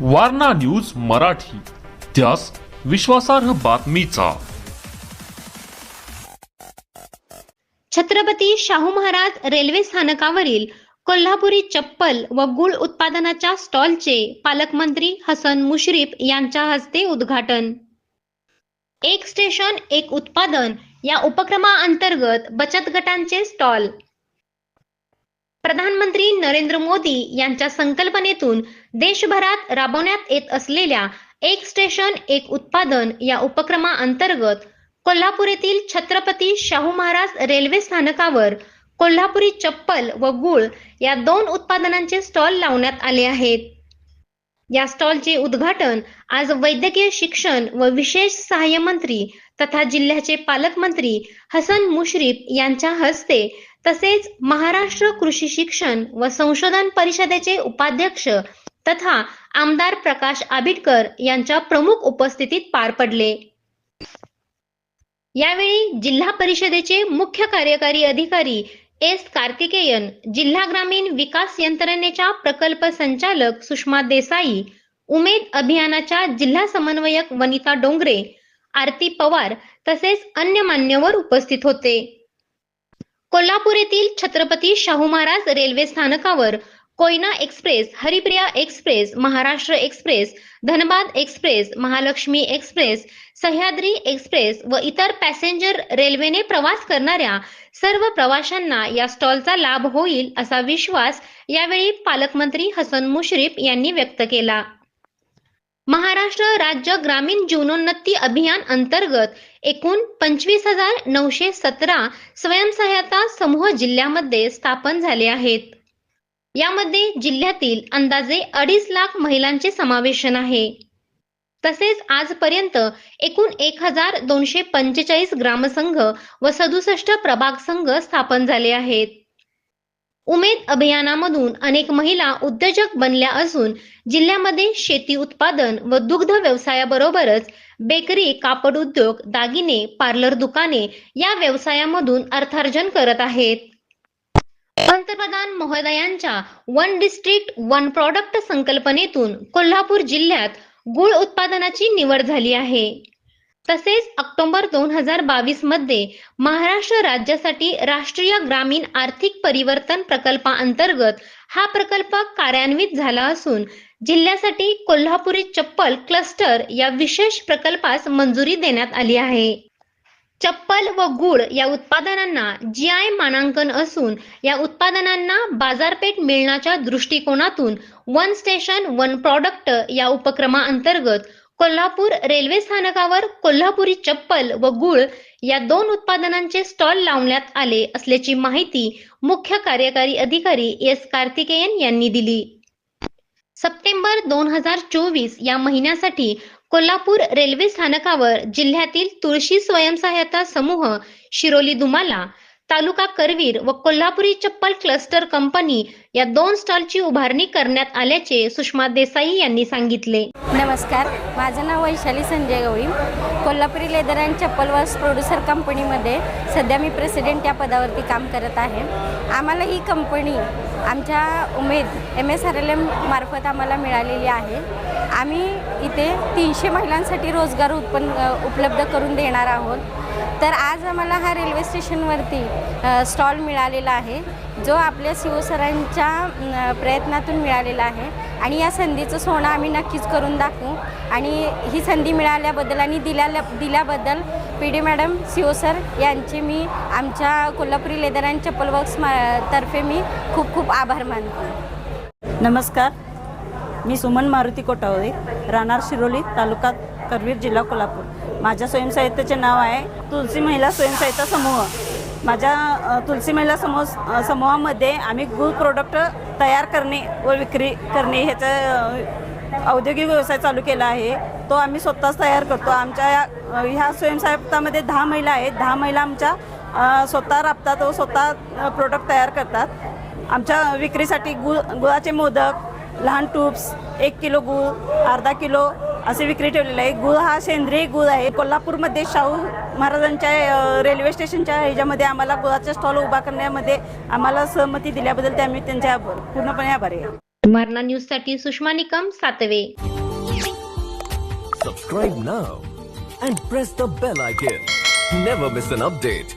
Warna news Marathi. त्यास विश्वासार्ह बातमीचा. छत्रपती शाहू महाराज रेल्वे स्थानकावरील कोल्हापुरी चप्पल व गुळ उत्पादनाच्या स्टॉलचे पालकमंत्री हसन मुश्रीफ यांच्या हस्ते उद्घाटन. एक स्टेशन एक उत्पादन या उपक्रमाअंतर्गत बचत गटांचे स्टॉल. प्रधानमंत्री नरेंद्र मोदी यांच्या संकल्पनेतून देशभरात राबवण्यात येत असलेल्या एक स्टेशन एक उत्पादन या उपक्रमाअंतर्गत कोल्हापूर येथील छत्रपती शाहू महाराज रेल्वे स्थानकावर कोल्हापुरी चप्पल व गुळ या दोन उत्पादनांचे स्टॉल लावण्यात आले आहेत. या स्टॉलचे उद्घाटन आज वैद्यकीय शिक्षण व विशेष सहाय्य मंत्री तथा जिल्ह्याचे पालकमंत्री हसन मुश्रीफ यांच्या हस्ते तसेच महाराष्ट्र कृषी शिक्षण व संशोधन परिषदेचे उपाध्यक्ष तथा आमदार प्रकाश आबिटकर यांच्या प्रमुख उपस्थितीत पार पडले. यावेळी जिल्हा परिषदेचे मुख्य कार्यकारी अधिकारी एस कार्तिकेयन जिल्हा ग्रामीण विकास यंत्रणेच्या प्रकल्प संचालक सुषमा देसाई उमेद अभियानाच्या जिल्हा समन्वयक वनिता डोंगरे आरती पवार तसेच अन्य मान्यवर उपस्थित होते. कोल्हापूर येथील छत्रपती शाहू महाराज रेल्वे स्थानकावर Koyna express Haripriya express Maharashtra express Dhanbad express Mahalaxmi express Sahyadri express व इतर पॅसेंजर रेल्वेने प्रवास करणाऱ्या सर्व प्रवाशांना या स्टॉलचा लाभ होईल असा विश्वास यावेळी पालकमंत्री हसन मुश्रीफ यांनी व्यक्त केला. महाराष्ट्र राज्य ग्रामीण जीवनोन्नती अभियान अंतर्गत एकूण पंचवीस हजार नऊशे सतरा स्वयंसहायता समूह जिल्ह्यामध्ये स्थापन झाले आहेत. यामध्ये जिल्ह्यातील अंदाजे अडीच लाख महिलांचे समावेशन आहे. तसेच आजपर्यंत एकूण एक हजार दोनशे पंचेचाळीस ग्रामसंघ व सदुसष्ट प्रभाग संघ स्थापन झाले आहेत. उमेद अभियानामधून अनेक महिला उद्योजक बनल्या असून जिल्ह्यामध्ये शेती उत्पादन व दुग्ध व्यवसायाबरोबरच बेकरी कापड उद्योग दागिने पार्लर दुकाने या व्यवसायामधून अर्थार्जन करत आहेत. पंतप्रधान महोदयांच्या वन डिस्ट्रिक्ट वन प्रॉडक्ट संकल्पनेतून कोल्हापूर जिल्ह्यात गुळ उत्पादनाची निवड झाली आहे. तसेच ऑक्टोबर दोन हजार बावीसमध्ये महाराष्ट्र राज्यासाठी राष्ट्रीय ग्रामीण आर्थिक परिवर्तन प्रकल्पाअंतर्गत हा प्रकल्प कार्यान्वित झाला असून जिल्ह्यासाठी कोल्हापुरी चप्पल क्लस्टर या विशेष प्रकल्पास मंजुरी देण्यात आली आहे. चप्पल व गुळ या उत्पादनांना जी आय मानांकन असून या उत्पादनांना बाजारपेठ मिळण्याच्या दृष्टिकोनातून वन स्टेशन वन प्रॉडक्ट या उपक्रमाअंतर्गत कोल्हापूर रेल्वे स्थानकावर कोल्हापुरी चप्पल व गुळ या दोन उत्पादनांचे स्टॉल लावण्यात आले असल्याची माहिती मुख्य कार्यकारी अधिकारी एस कार्तिकेयन यांनी दिली. सप्टेंबर दोन हजार चोवीस या महिन्यासाठी कोल्हापूर रेल्वे स्थानकावर जिल्ह्यातील तुळशी स्वयंसहायता समूह शिरोली दुमाला तालुका करवीर व कोल्हापुरी चप्पल क्लस्टर कंपनी या दोन स्टॉलची उभारणी करण्यात आल्याचे सुषमा देसाई यांनी सांगितले. नमस्कार. माझं नाव Vaishali Sanjay Gawali. Kolhapuri leather and chappal works producer कंपनीमध्ये सध्या मी प्रेसिडेंट या पदावरती काम करत आहे. आम्हाला ही कंपनी आमच्या Umed M S R L M मार्फत आम्हाला मिळालेली आहे. आम्ही इथे तीनशे महिलांसाठी रोजगार उत्पन्न उपलब्ध करून देणार आहोत. तर आज आम्हाला हा रेल्वे स्टेशनवरती स्टॉल मिळालेला आहे जो आपल्या शिवसरांच्या प्रयत्नातून मिळालेला आहे. आणि या संधीचं सोनं आम्ही नक्कीच करून दाखवू. आणि ही संधी मिळाल्याबद्दल आणि दिल्या दिल्याबद्दल पी डी मॅडम शिवसर यांचे मी आमच्या Kolhapuri leather and chappal works मा तर्फे मी खूप खूप आभार मानते. नमस्कार. मी सुमन मारुती कोटावळे राहणार शिरोली तालुका करवीर जिल्हा कोल्हापूर. माझ्या स्वयंसाहित्याचे नाव आहे तुलसी महिला स्वयंसहायता समूह. माझ्या तुलसी महिला समूह समूहामध्ये आम्ही गुळ प्रोडक्ट तयार करणे व विक्री करणे ह्याचा औद्योगिक व्यवसाय चालू केला आहे. तो आम्ही स्वतःच तयार करतो. आमच्या या ह्या स्वयंसहायतामध्ये दहा महिला आहेत. दहा महिला आमच्या स्वतः राबतात व स्वतः प्रोडक्ट तयार करतात. आमच्या विक्रीसाठी गुळ गुळाचे मोदक लहान टूप्स एक किलो गूळ अर्धा किलो असे विक्री ठेवलेले आहे गुळ हा सेंद्रिय गुळ आहे कोल्हापूरमध्ये शाहू महाराजांच्या रेल्वे स्टेशनच्या ह्याच्यामध्ये आम्हाला गुळाचा स्टॉल उभा करण्यामध्ये आम्हाला सहमती दिल्याबद्दल ते आम्ही त्यांच्या पूर्णपणे आभारी आहे वारणा न्यूजसाठी सुषमा निकम सातवे Subscribe now and press the bell icon. Never miss an update.